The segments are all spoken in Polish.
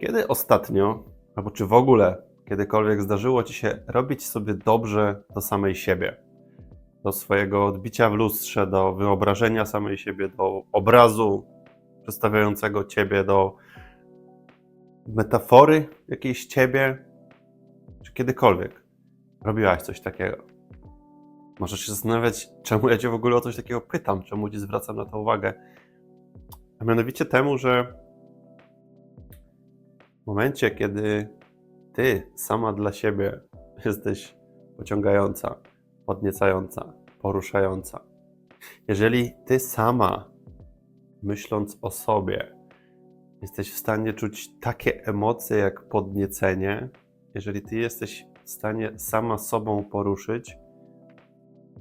Kiedy ostatnio, albo czy w ogóle kiedykolwiek zdarzyło ci się robić sobie dobrze do samej siebie? Do swojego odbicia w lustrze, do wyobrażenia samej siebie, do obrazu przedstawiającego ciebie, do metafory jakiejś ciebie? Czy kiedykolwiek robiłaś coś takiego? Możesz się zastanawiać, czemu ja cię w ogóle o coś takiego pytam, czemu ci zwracam na to uwagę. A mianowicie temu, że w momencie, kiedy ty sama dla siebie jesteś pociągająca, podniecająca, poruszająca, jeżeli ty sama, myśląc o sobie, jesteś w stanie czuć takie emocje jak podniecenie, jeżeli ty jesteś w stanie sama sobą poruszyć,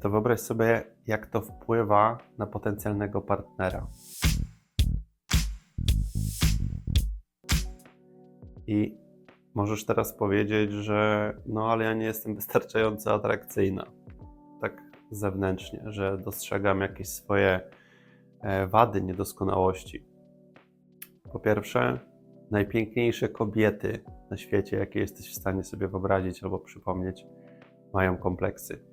to wyobraź sobie, jak to wpływa na potencjalnego partnera. I możesz teraz powiedzieć, że no ale ja nie jestem wystarczająco atrakcyjna. Tak zewnętrznie, że dostrzegam jakieś swoje e, wady, niedoskonałości. Po pierwsze, najpiękniejsze kobiety na świecie, jakie jesteś w stanie sobie wyobrazić albo przypomnieć, mają kompleksy.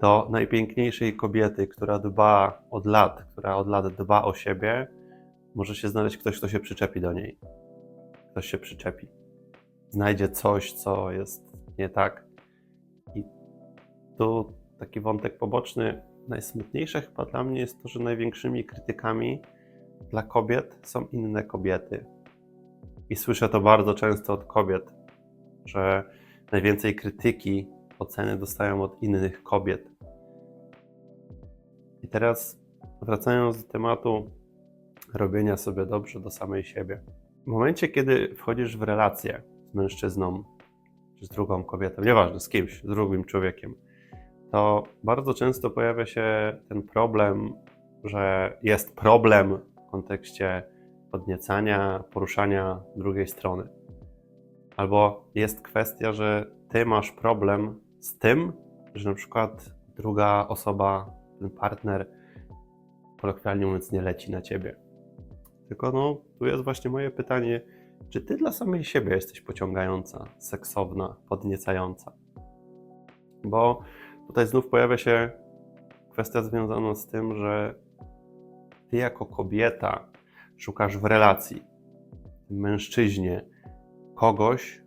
Do najpiękniejszej kobiety, która dba od lat, która od lat dba o siebie, może się znaleźć ktoś, kto się przyczepi do niej ktoś się przyczepi. Znajdzie coś, co jest nie tak. I tu taki wątek poboczny. Najsmutniejsze chyba dla mnie jest to, że największymi krytykami dla kobiet są inne kobiety. I słyszę to bardzo często od kobiet, że najwięcej krytyki, oceny dostają od innych kobiet. I teraz wracając do tematu robienia sobie dobrze do samej siebie. W momencie, kiedy wchodzisz w relację z mężczyzną, czy z drugą kobietą, nieważne, z kimś, z drugim człowiekiem, to bardzo często pojawia się ten problem, że jest problem w kontekście podniecania, poruszania drugiej strony. Albo jest kwestia, że ty masz problem z tym, że na przykład druga osoba, ten partner, kolokwialnie mówiąc, nie leci na ciebie tylko no, tu jest właśnie moje pytanie, czy ty dla samej siebie jesteś pociągająca, seksowna, podniecająca? Bo tutaj znów pojawia się kwestia związana z tym, że ty jako kobieta szukasz w relacji, mężczyźnie, kogoś,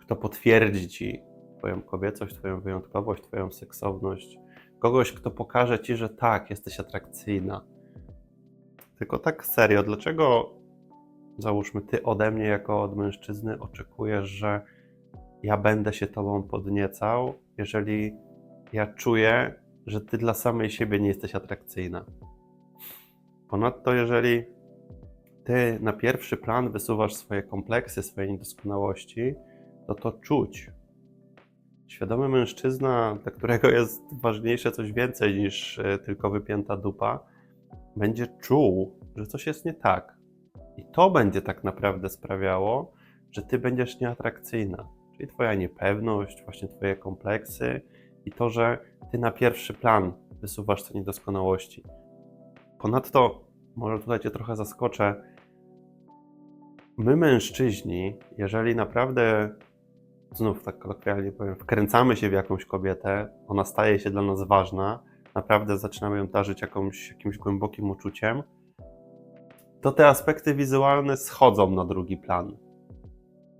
kto potwierdzi ci Twoją kobiecość, Twoją wyjątkowość, Twoją seksowność, kogoś, kto pokaże ci, że tak, jesteś atrakcyjna, tylko tak serio, dlaczego załóżmy ty ode mnie jako od mężczyzny oczekujesz, że ja będę się tobą podniecał, jeżeli ja czuję, że ty dla samej siebie nie jesteś atrakcyjna. Ponadto, jeżeli ty na pierwszy plan wysuwasz swoje kompleksy, swoje niedoskonałości, to to czuć. Świadomy mężczyzna, dla którego jest ważniejsze coś więcej niż e, tylko wypięta dupa, będzie czuł, że coś jest nie tak. I to będzie tak naprawdę sprawiało, że ty będziesz nieatrakcyjna. Czyli twoja niepewność, właśnie twoje kompleksy i to, że ty na pierwszy plan wysuwasz te niedoskonałości. Ponadto, może tutaj cię trochę zaskoczę, my mężczyźni, jeżeli naprawdę, znów tak kolokwialnie powiem, wkręcamy się w jakąś kobietę, ona staje się dla nas ważna, naprawdę zaczynamy ją darzyć jakąś, jakimś głębokim uczuciem, to te aspekty wizualne schodzą na drugi plan.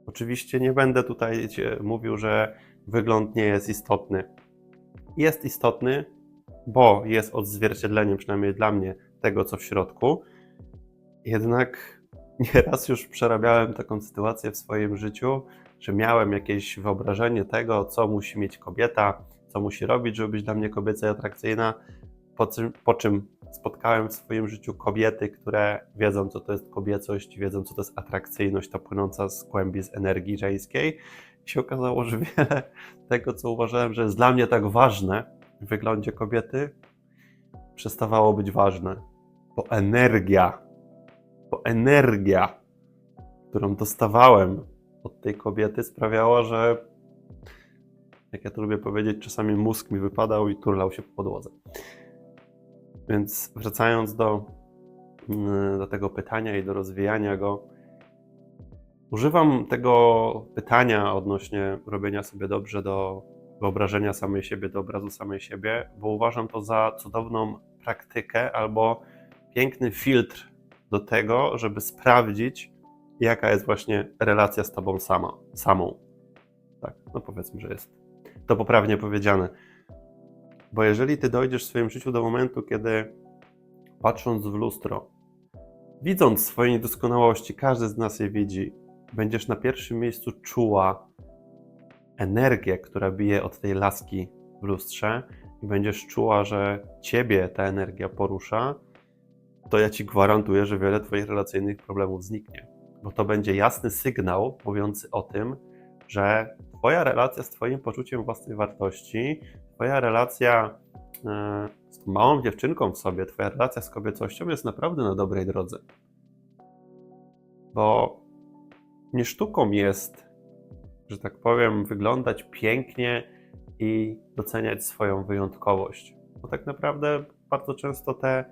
Oczywiście nie będę tutaj mówił, że wygląd nie jest istotny. Jest istotny, bo jest odzwierciedleniem, przynajmniej dla mnie, tego, co w środku. Jednak nieraz już przerabiałem taką sytuację w swoim życiu, że miałem jakieś wyobrażenie tego, co musi mieć kobieta, co musi robić, żeby być dla mnie kobieca i atrakcyjna, po czym, po czym spotkałem w swoim życiu kobiety, które wiedzą, co to jest kobiecość, wiedzą, co to jest atrakcyjność, ta płynąca z głębi, z energii żeńskiej. I się okazało, że wiele tego, co uważałem, że jest dla mnie tak ważne w wyglądzie kobiety, przestawało być ważne. Bo energia, bo energia, którą dostawałem od tej kobiety, sprawiała, że jak ja to lubię powiedzieć, czasami mózg mi wypadał i turlał się po podłodze. Więc wracając do, mm, do tego pytania i do rozwijania go, Używam tego pytania odnośnie robienia sobie dobrze do wyobrażenia samej siebie, do obrazu samej siebie, bo uważam to za cudowną praktykę albo piękny filtr do tego, żeby sprawdzić, jaka jest właśnie relacja z tobą sama, samą. Tak, no powiedzmy, że jest to poprawnie powiedziane. Bo jeżeli ty dojdziesz w swoim życiu do momentu, kiedy patrząc w lustro, widząc swoje niedoskonałości, każdy z nas je widzi, będziesz na pierwszym miejscu czuła energię, która bije od tej laski w lustrze i będziesz czuła, że ciebie ta energia porusza, to ja ci gwarantuję, że wiele twoich relacyjnych problemów zniknie. Bo to będzie jasny sygnał mówiący o tym, że twoja relacja z twoim poczuciem własnej wartości, twoja relacja e, z małą dziewczynką w sobie, twoja relacja z kobiecością jest naprawdę na dobrej drodze. Bo nie sztuką jest, że tak powiem, wyglądać pięknie i doceniać swoją wyjątkowość. Bo tak naprawdę bardzo często te,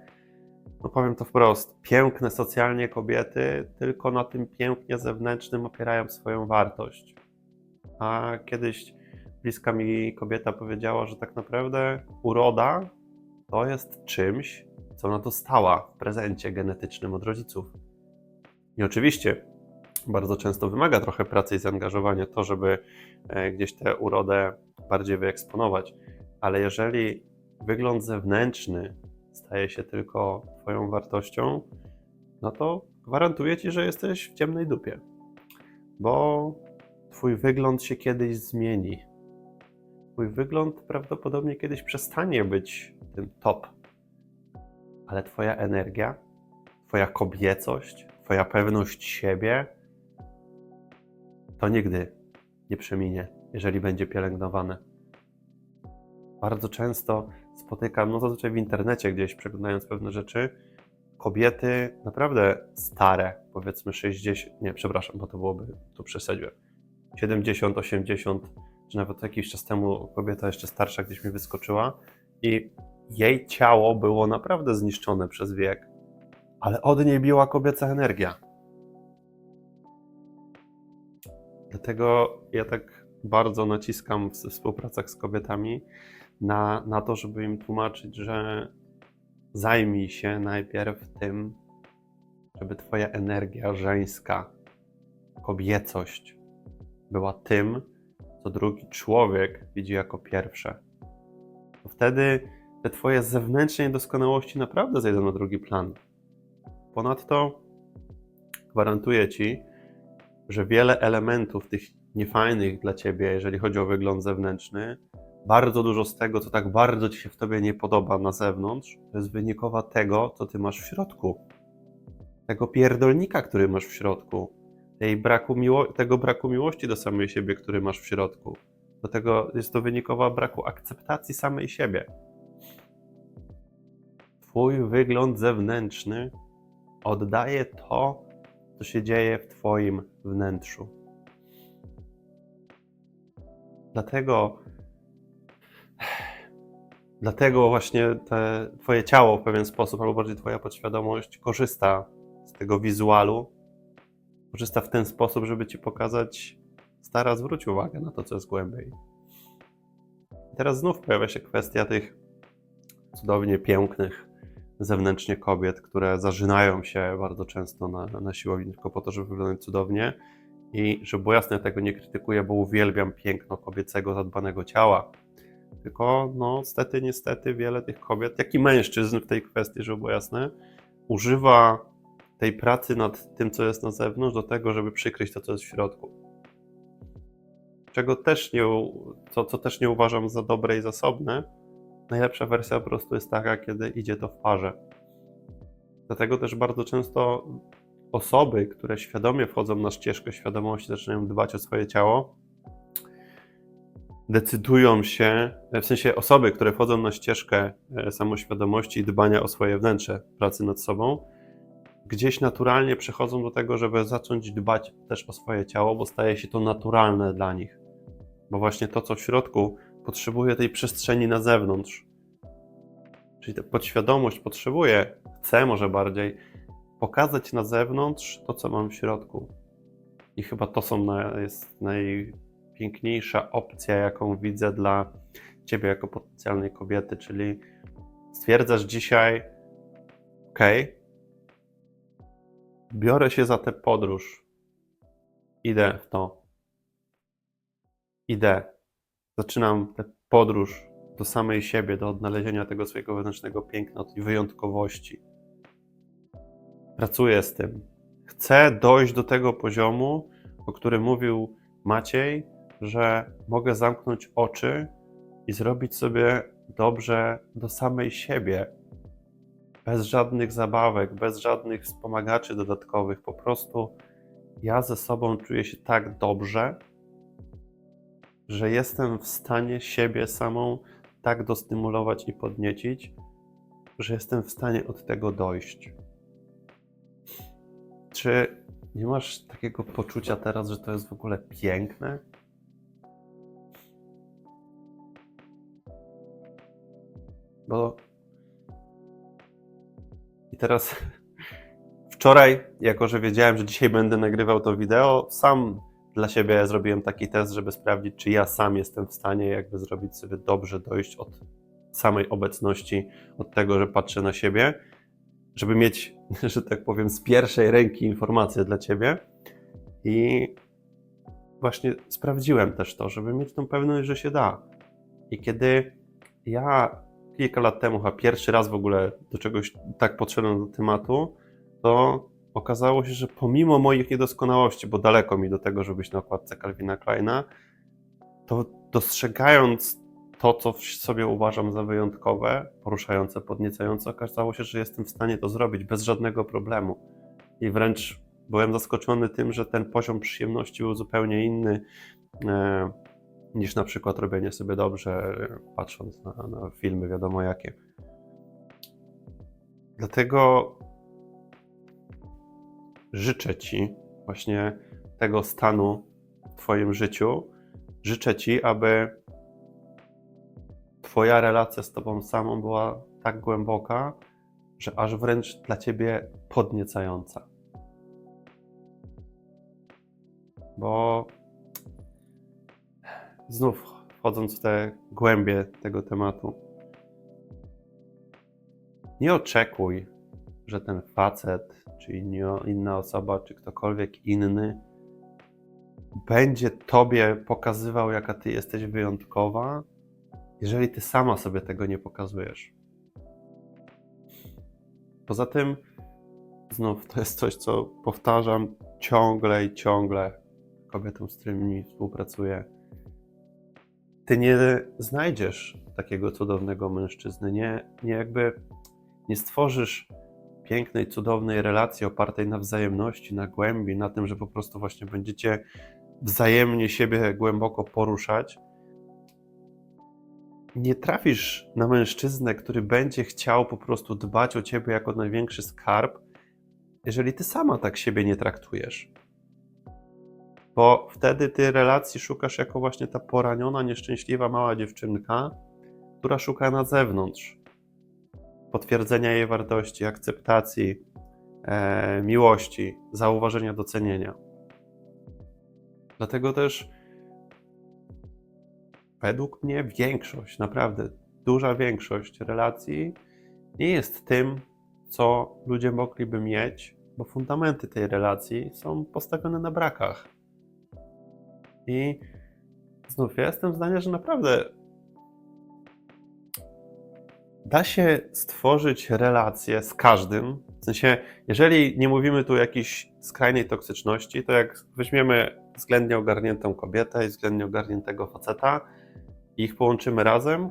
no powiem to wprost, piękne socjalnie kobiety tylko na tym pięknie zewnętrznym opierają swoją wartość. A kiedyś bliska mi kobieta powiedziała, że tak naprawdę uroda to jest czymś, co ona dostała w prezencie genetycznym od rodziców. I oczywiście bardzo często wymaga trochę pracy i zaangażowania to, żeby e, gdzieś tę urodę bardziej wyeksponować. Ale jeżeli wygląd zewnętrzny staje się tylko Twoją wartością, no to gwarantuję Ci, że jesteś w ciemnej dupie. Bo Twój wygląd się kiedyś zmieni. Twój wygląd prawdopodobnie kiedyś przestanie być tym top. Ale Twoja energia, Twoja kobiecość, Twoja pewność siebie, to nigdy nie przeminie, jeżeli będzie pielęgnowane. Bardzo często spotykam, no zazwyczaj w internecie gdzieś przeglądając pewne rzeczy, kobiety naprawdę stare, powiedzmy 60, nie, przepraszam, bo to byłoby, tu przesadziłem, 70, 80, czy nawet jakiś czas temu kobieta jeszcze starsza gdzieś mi wyskoczyła i jej ciało było naprawdę zniszczone przez wiek, ale od niej biła kobieca energia. Dlatego ja tak bardzo naciskam w współpracach z kobietami na, na to, żeby im tłumaczyć, że zajmij się najpierw tym, żeby Twoja energia żeńska, kobiecość była tym, co drugi człowiek widzi jako pierwsze. To wtedy te Twoje zewnętrzne niedoskonałości naprawdę zejdą na drugi plan. Ponadto gwarantuję Ci, że wiele elementów tych niefajnych dla ciebie, jeżeli chodzi o wygląd zewnętrzny, bardzo dużo z tego, co tak bardzo ci się w tobie nie podoba na zewnątrz, to jest wynikowa tego, co ty masz w środku. Tego pierdolnika, który masz w środku. Tej braku miło- tego braku miłości do samej siebie, który masz w środku. Do tego jest to wynikowa braku akceptacji samej siebie. Twój wygląd zewnętrzny oddaje to, co się dzieje w Twoim wnętrzu. Dlatego, dlatego właśnie te, Twoje ciało w pewien sposób, albo bardziej Twoja podświadomość korzysta z tego wizualu, korzysta w ten sposób, żeby Ci pokazać, stara, zwróć uwagę na to, co jest głębiej. I teraz znów pojawia się kwestia tych cudownie pięknych, zewnętrznie kobiet, które zażynają się bardzo często na, na siłowni tylko po to, żeby wyglądać cudownie. I żeby było jasne, ja tego nie krytykuję, bo uwielbiam piękno kobiecego, zadbanego ciała. Tylko, no, niestety, niestety, wiele tych kobiet, jak i mężczyzn w tej kwestii, żeby było jasne, używa tej pracy nad tym, co jest na zewnątrz, do tego, żeby przykryć to, co jest w środku. Czego też nie, co, co też nie uważam za dobre i zasobne, najlepsza wersja po prostu jest taka, kiedy idzie to w parze. Dlatego też bardzo często osoby, które świadomie wchodzą na ścieżkę świadomości, zaczynają dbać o swoje ciało, decydują się, w sensie osoby, które wchodzą na ścieżkę e, samoświadomości i dbania o swoje wnętrze, pracy nad sobą, gdzieś naturalnie przechodzą do tego, żeby zacząć dbać też o swoje ciało, bo staje się to naturalne dla nich. Bo właśnie to, co w środku, potrzebuje tej przestrzeni na zewnątrz. Czyli ta podświadomość potrzebuje, chce może bardziej pokazać na zewnątrz to, co mam w środku. I chyba to są na, jest najpiękniejsza opcja, jaką widzę dla ciebie jako potencjalnej kobiety, czyli stwierdzasz dzisiaj, ok, biorę się za tę podróż, idę w to, idę, zaczynam tę podróż do samej siebie, do odnalezienia tego swojego wewnętrznego piękna, tej wyjątkowości. Pracuję z tym. Chcę dojść do tego poziomu, o którym mówił Maciej, że mogę zamknąć oczy i zrobić sobie dobrze do samej siebie. Bez żadnych zabawek, bez żadnych wspomagaczy dodatkowych. Po prostu ja ze sobą czuję się tak dobrze, że jestem w stanie siebie samą tak dostymulować i podniecić, że jestem w stanie od tego dojść. Czy nie masz takiego poczucia teraz, że to jest w ogóle piękne? Bo. Teraz. Wczoraj, jako że wiedziałem, że dzisiaj będę nagrywał to wideo, sam dla siebie zrobiłem taki test, żeby sprawdzić, czy ja sam jestem w stanie jakby zrobić sobie dobrze dojść od samej obecności, od tego, że patrzę na siebie, żeby mieć, że tak powiem, z pierwszej ręki informacje dla ciebie. I właśnie sprawdziłem też to, żeby mieć tą pewność, że się da. I kiedy ja kilka lat temu, chyba pierwszy raz w ogóle do czegoś tak podszedłem do tematu, to okazało się, że pomimo moich niedoskonałości, bo daleko mi do tego, żeby być na okładce Calvina Kleina, to dostrzegając to, co w sobie uważam za wyjątkowe, poruszające, podniecające, okazało się, że jestem w stanie to zrobić bez żadnego problemu. I wręcz byłem zaskoczony tym, że ten poziom przyjemności był zupełnie inny e, niż na przykład robienie sobie dobrze, patrząc na, na filmy, wiadomo jakie. Dlatego życzę Ci właśnie tego stanu w Twoim życiu. Życzę Ci, aby Twoja relacja z Tobą samą była tak głęboka, że aż wręcz dla Ciebie podniecająca. Bo znów wchodząc w te głębie tego tematu, nie oczekuj, że ten facet, czy inna osoba, czy ktokolwiek inny będzie Tobie pokazywał, jaka Ty jesteś wyjątkowa, jeżeli Ty sama sobie tego nie pokazujesz. Poza tym, znów to jest coś, co powtarzam ciągle i ciągle kobietom, z którymi współpracuję. Ty nie znajdziesz takiego cudownego mężczyzny, nie, nie jakby nie stworzysz pięknej, cudownej relacji opartej na wzajemności, na głębi, na tym, że po prostu właśnie będziecie wzajemnie siebie głęboko poruszać, nie trafisz na mężczyznę, który będzie chciał po prostu dbać o ciebie jako największy skarb, jeżeli ty sama tak siebie nie traktujesz. Bo wtedy ty relacji szukasz jako właśnie ta poraniona, nieszczęśliwa mała dziewczynka, która szuka na zewnątrz potwierdzenia jej wartości, akceptacji, e, miłości, zauważenia, docenienia. Dlatego też według mnie większość, naprawdę duża większość relacji nie jest tym, co ludzie mogliby mieć, bo fundamenty tej relacji są postawione na brakach. I znów ja jestem zdania, że naprawdę da się stworzyć relacje z każdym. W sensie, jeżeli nie mówimy tu o jakiejś skrajnej toksyczności, to jak weźmiemy względnie ogarniętą kobietę i względnie ogarniętego faceta i ich połączymy razem,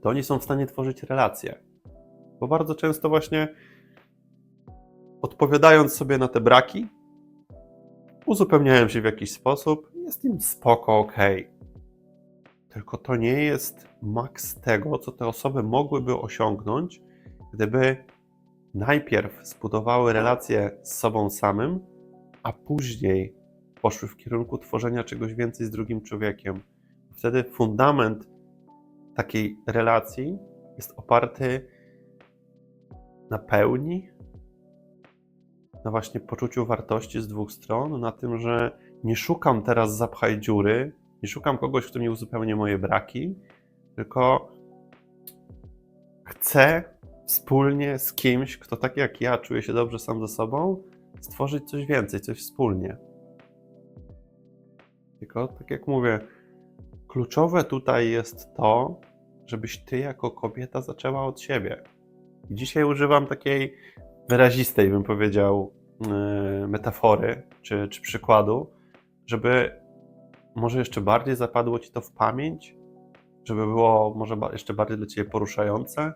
to oni są w stanie tworzyć relacje. Bo bardzo często właśnie odpowiadając sobie na te braki, uzupełniają się w jakiś sposób, jest im spoko, ok. Tylko to nie jest maks tego, co te osoby mogłyby osiągnąć, gdyby najpierw zbudowały relacje z sobą samym, a później poszły w kierunku tworzenia czegoś więcej z drugim człowiekiem. Wtedy fundament takiej relacji jest oparty na pełni, na właśnie poczuciu wartości z dwóch stron, na tym, że nie szukam teraz zapchaj dziury, nie szukam kogoś, kto mi uzupełni moje braki, tylko chcę wspólnie z kimś, kto tak jak ja czuje się dobrze sam ze sobą, stworzyć coś więcej, coś wspólnie. Tylko tak jak mówię, kluczowe tutaj jest to, żebyś ty jako kobieta zaczęła od siebie. I dzisiaj używam takiej wyrazistej, bym powiedział, yy, metafory czy, czy przykładu, żeby może jeszcze bardziej zapadło ci to w pamięć, żeby było może jeszcze bardziej dla ciebie poruszające.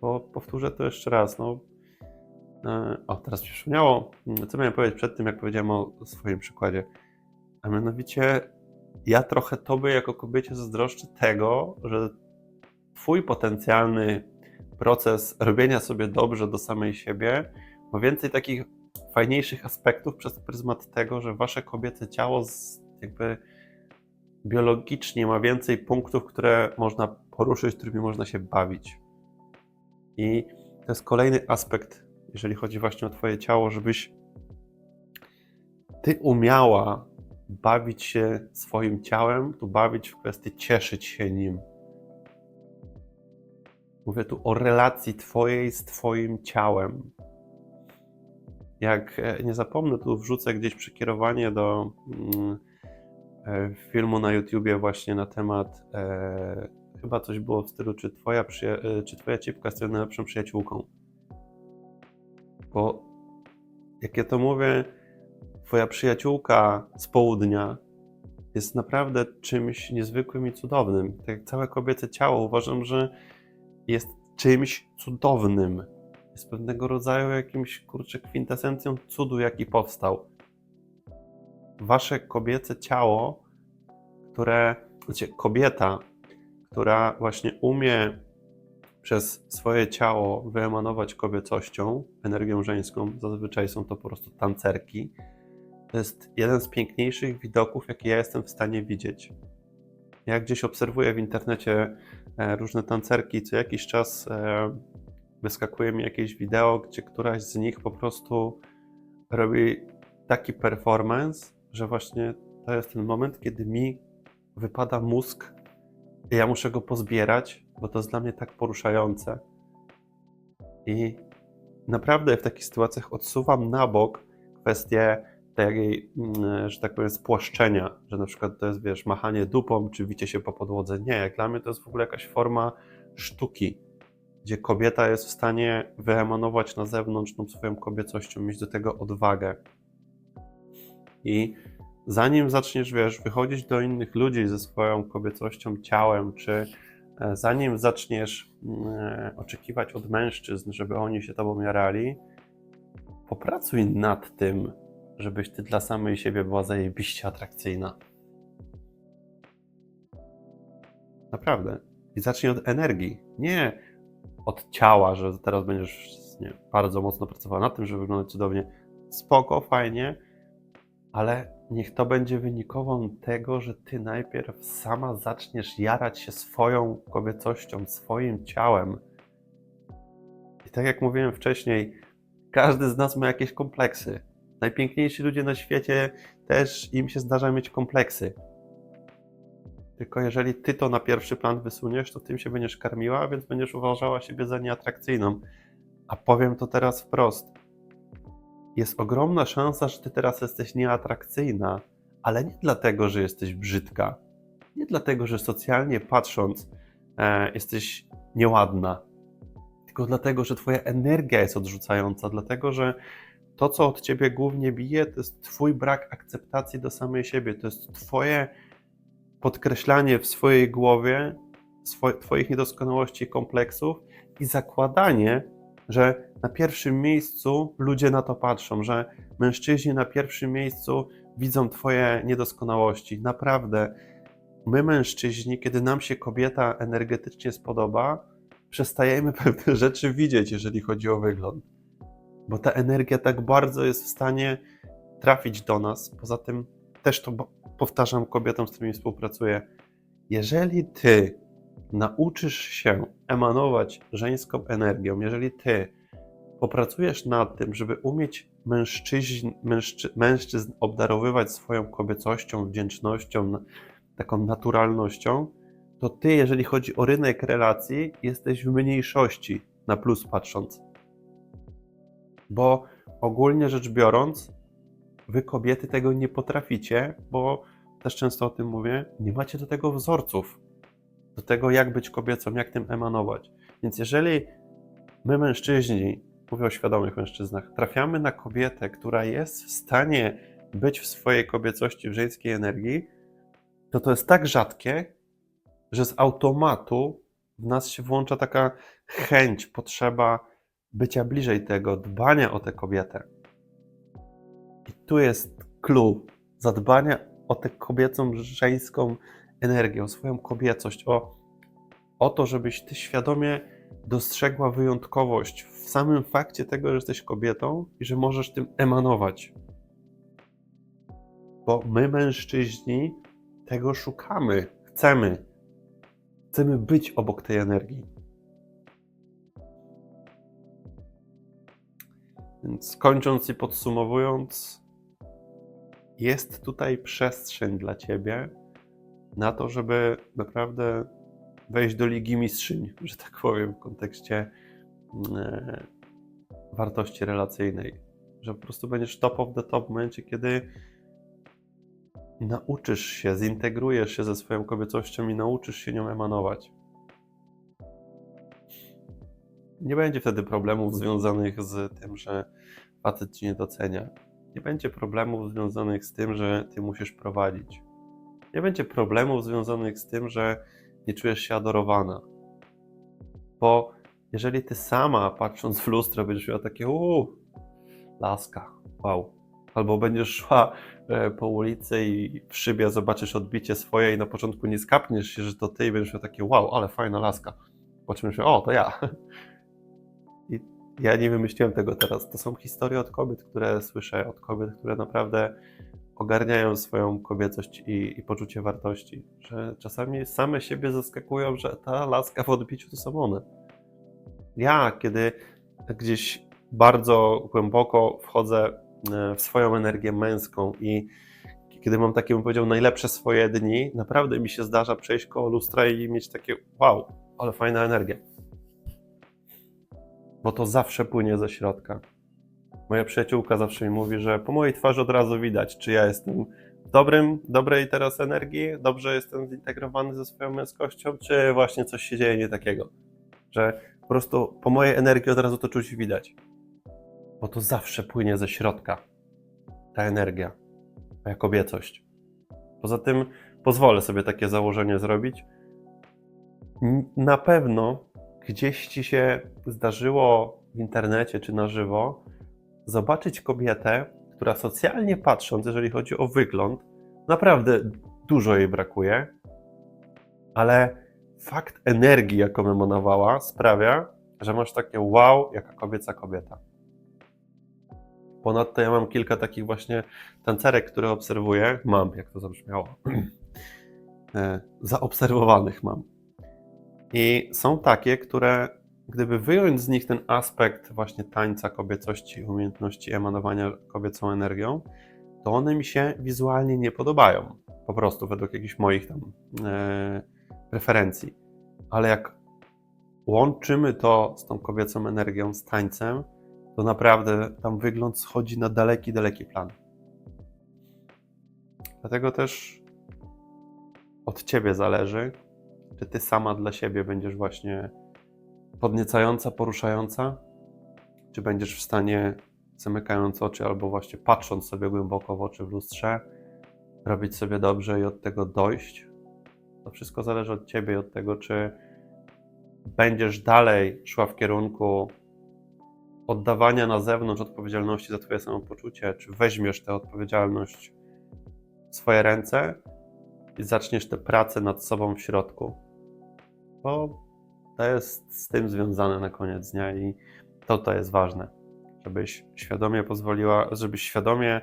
Bo powtórzę to jeszcze raz. No, yy, o, teraz mi przypomniało, yy, co miałem powiedzieć przed tym, jak powiedziałem o swoim przykładzie. A mianowicie, ja trochę tobie jako kobiecie zazdroszczę tego, że twój potencjalny proces robienia sobie dobrze do samej siebie ma więcej takich fajniejszych aspektów przez pryzmat tego, że wasze kobiece ciało jakby biologicznie ma więcej punktów, które można poruszyć, którymi można się bawić. I to jest kolejny aspekt, jeżeli chodzi właśnie o twoje ciało, żebyś ty umiała bawić się swoim ciałem, tu bawić w kwestii cieszyć się nim. Mówię tu o relacji Twojej z Twoim ciałem. Jak e, nie zapomnę, tu wrzucę gdzieś przekierowanie do mm, e, filmu na YouTubie właśnie na temat e, chyba coś było w stylu, czy twoja, czy twoja cipka jest najlepszą przyjaciółką. Bo jak ja to mówię, twoja przyjaciółka z południa jest naprawdę czymś niezwykłym i cudownym. Tak jak całe kobiece ciało uważam, że jest czymś cudownym. Jest pewnego rodzaju jakimś, kurczę, kwintesencją cudu, jaki powstał. Wasze kobiece ciało, które, znaczy kobieta, która właśnie umie przez swoje ciało wyemanować kobiecością, energią żeńską, zazwyczaj są to po prostu tancerki, to jest jeden z piękniejszych widoków, jakie ja jestem w stanie widzieć. Ja gdzieś obserwuję w internecie różne tancerki, co jakiś czas e, wyskakuje mi jakieś wideo, gdzie któraś z nich po prostu robi taki performance, że właśnie to jest ten moment, kiedy mi wypada mózg i ja muszę go pozbierać, bo to jest dla mnie tak poruszające. I naprawdę w takich sytuacjach odsuwam na bok kwestię takiej, mm, że tak powiem, spłaszczenia, że na przykład to jest, wiesz, machanie dupą, czy wicie się po podłodze. Nie, jak dla mnie to jest w ogóle jakaś forma sztuki, gdzie kobieta jest w stanie wyemanować na zewnątrz tą swoją kobiecością, mieć do tego odwagę. I zanim zaczniesz, wiesz, wychodzić do innych ludzi ze swoją kobiecością, ciałem, czy e, zanim zaczniesz e, oczekiwać od mężczyzn, żeby oni się tobą jarali, popracuj nad tym, żebyś ty dla samej siebie była zajebiście atrakcyjna. Naprawdę. I zacznij od energii. Nie od ciała, że teraz będziesz nie, bardzo mocno pracowała nad tym, żeby wyglądać cudownie. Spoko, fajnie, ale niech to będzie wynikową tego, że ty najpierw sama zaczniesz jarać się swoją kobiecością, swoim ciałem. I tak jak mówiłem wcześniej, każdy z nas ma jakieś kompleksy. Najpiękniejsi ludzie na świecie też im się zdarza mieć kompleksy. Tylko jeżeli ty to na pierwszy plan wysuniesz, to tym się będziesz karmiła, więc będziesz uważała siebie za nieatrakcyjną. A powiem to teraz wprost. Jest ogromna szansa, że ty teraz jesteś nieatrakcyjna, ale nie dlatego, że jesteś brzydka. Nie dlatego, że socjalnie patrząc e, jesteś nieładna. Tylko dlatego, że twoja energia jest odrzucająca, dlatego, że to, co od ciebie głównie bije, to jest twój brak akceptacji do samej siebie. To jest twoje podkreślanie w swojej głowie swo twoich niedoskonałości i kompleksów i zakładanie, że na pierwszym miejscu ludzie na to patrzą, że mężczyźni na pierwszym miejscu widzą twoje niedoskonałości. Naprawdę, my mężczyźni, kiedy nam się kobieta energetycznie spodoba, przestajemy pewne rzeczy widzieć, jeżeli chodzi o wygląd bo ta energia tak bardzo jest w stanie trafić do nas. Poza tym też to powtarzam kobietom, z którymi współpracuję. Jeżeli ty nauczysz się emanować żeńską energią, jeżeli ty popracujesz nad tym, żeby umieć mężczyźn, mężczy, mężczyzn obdarowywać swoją kobiecością, wdzięcznością, taką naturalnością, to ty, jeżeli chodzi o rynek relacji, jesteś w mniejszości na plus patrząc. Bo ogólnie rzecz biorąc, wy kobiety tego nie potraficie, bo też często o tym mówię, nie macie do tego wzorców, do tego, jak być kobiecą, jak tym emanować. Więc jeżeli my, mężczyźni, mówię o świadomych mężczyznach, trafiamy na kobietę, która jest w stanie być w swojej kobiecości, w żeńskiej energii, to to jest tak rzadkie, że z automatu w nas się włącza taka chęć, potrzeba bycia bliżej tego, dbania o tę kobietę. I tu jest clue zadbania o tę kobiecą, żeńską energię, o swoją kobiecość, o, o to, żebyś ty świadomie dostrzegła wyjątkowość w samym fakcie tego, że jesteś kobietą i że możesz tym emanować. Bo my, mężczyźni, tego szukamy, chcemy. Chcemy być obok tej energii. Więc kończąc i podsumowując, jest tutaj przestrzeń dla ciebie na to, żeby naprawdę wejść do Ligi Mistrzyń, że tak powiem, w kontekście e, wartości relacyjnej. Że po prostu będziesz top of the top w momencie, kiedy nauczysz się, zintegrujesz się ze swoją kobiecością i nauczysz się nią emanować. Nie będzie wtedy problemów związanych z tym, że facet ci nie docenia. Nie będzie problemów związanych z tym, że ty musisz prowadzić. Nie będzie problemów związanych z tym, że nie czujesz się adorowana. Bo jeżeli ty sama, patrząc w lustro, będziesz miała takie uuu, laska, wow. Albo będziesz szła e, po ulicy i w szybie zobaczysz odbicie swoje i na początku nie skapniesz się, że to ty i będziesz miał takie wow, ale fajna laska. Po czym myślisz, o, to ja. I ja nie wymyśliłem tego teraz. To są historie od kobiet, które słyszę, od kobiet, które naprawdę ogarniają swoją kobiecość i, i poczucie wartości. Że czasami same siebie zaskakują, że ta laska w odbiciu to są one. Ja, kiedy gdzieś bardzo głęboko wchodzę e, w swoją energię męską i kiedy mam takie, bym powiedział, najlepsze swoje dni, naprawdę mi się zdarza przejść koło lustra i mieć takie wow, ale fajna energia. Bo to zawsze płynie ze środka. Moja przyjaciółka zawsze mi mówi, że po mojej twarzy od razu widać, czy ja jestem w dobrym, dobrej teraz energii, dobrze jestem zintegrowany ze swoją męskością, czy właśnie coś się dzieje nie takiego. Że po prostu po mojej energii od razu to czuć widać. Bo to zawsze płynie ze środka. Ta energia, moja kobiecość. Poza tym pozwolę sobie takie założenie zrobić. Na pewno gdzieś ci się zdarzyło w internecie czy na żywo zobaczyć kobietę, która socjalnie patrząc, jeżeli chodzi o wygląd, naprawdę dużo jej brakuje, ale fakt energii, jaką emanowała, sprawia, że masz takie wow, jaka kobieca kobieta. Ponadto ja mam kilka takich właśnie tancerek, które obserwuję. Mam, jak to zabrzmiało. E, Zaobserwowanych mam. I są takie, które gdyby wyjąć z nich ten aspekt właśnie tańca, kobiecości, umiejętności emanowania kobiecą energią, to one mi się wizualnie nie podobają. Po prostu według jakichś moich tam e, preferencji. Ale jak łączymy to z tą kobiecą energią, z tańcem, to naprawdę tam wygląd schodzi na daleki, daleki plan. Dlatego też od ciebie zależy, czy ty sama dla siebie będziesz właśnie podniecająca, poruszająca, czy będziesz w stanie, zamykając oczy albo właśnie patrząc sobie głęboko w oczy w lustrze, robić sobie dobrze i od tego dojść. To wszystko zależy od ciebie i od tego, czy będziesz dalej szła w kierunku oddawania na zewnątrz odpowiedzialności za twoje samopoczucie, czy weźmiesz tę odpowiedzialność w swoje ręce i zaczniesz tę pracę nad sobą w środku. Bo to jest z tym związane na koniec dnia i to to jest ważne, żebyś świadomie pozwoliła, żebyś świadomie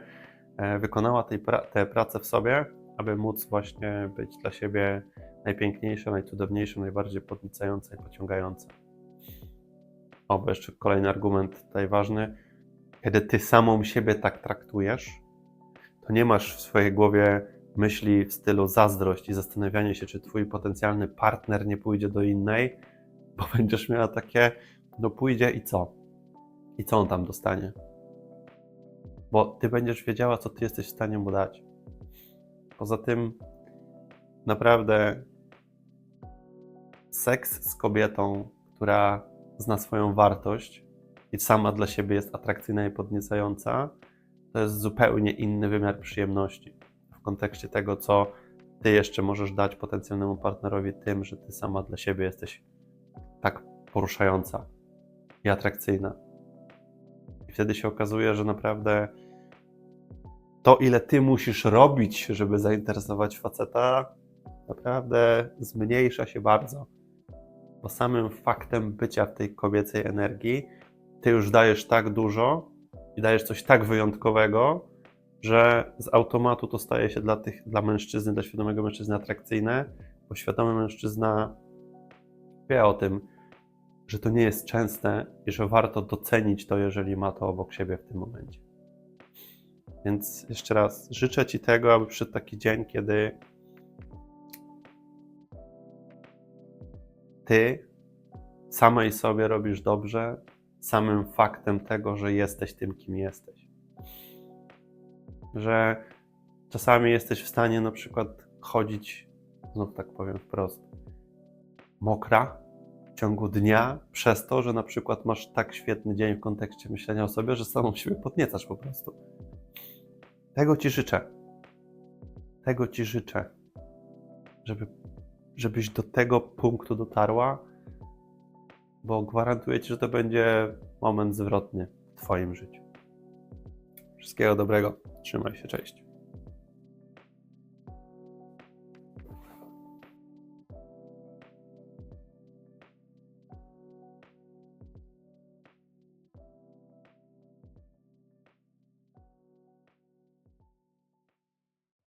e, wykonała pra- tę pracę w sobie, aby móc właśnie być dla siebie najpiękniejsza, najcudowniejsza, najbardziej podniecająca i pociągająca. O, bo jeszcze kolejny argument tutaj ważny. Kiedy ty samą siebie tak traktujesz, to nie masz w swojej głowie myśli w stylu zazdrość i zastanawianie się, czy twój potencjalny partner nie pójdzie do innej, bo będziesz miała takie, no pójdzie i co? I co on tam dostanie? Bo ty będziesz wiedziała, co ty jesteś w stanie mu dać. Poza tym, naprawdę, seks z kobietą, która zna swoją wartość i sama dla siebie jest atrakcyjna i podniecająca, to jest zupełnie inny wymiar przyjemności. W kontekście tego, co ty jeszcze możesz dać potencjalnemu partnerowi tym, że ty sama dla siebie jesteś tak poruszająca i atrakcyjna. I wtedy się okazuje, że naprawdę to, ile ty musisz robić, żeby zainteresować faceta, naprawdę zmniejsza się bardzo. Bo samym faktem bycia w tej kobiecej energii, ty już dajesz tak dużo i dajesz coś tak wyjątkowego, że z automatu to staje się dla, tych, dla mężczyzny, dla świadomego mężczyzny atrakcyjne, bo świadomy mężczyzna wie o tym, że to nie jest częste i że warto docenić to, jeżeli ma to obok siebie w tym momencie. Więc jeszcze raz życzę Ci tego, aby przyszedł taki dzień, kiedy Ty samej sobie robisz dobrze, samym faktem tego, że jesteś tym, kim jesteś. Że czasami jesteś w stanie na przykład chodzić, znów tak powiem wprost, mokra w ciągu dnia przez to, że na przykład masz tak świetny dzień w kontekście myślenia o sobie, że samą siebie podniecasz po prostu. Tego Ci życzę. Tego Ci życzę. Żeby, żebyś do tego punktu dotarła, bo gwarantuję Ci, że to będzie moment zwrotny w Twoim życiu. Wszystkiego dobrego. Trzymaj się, cześć.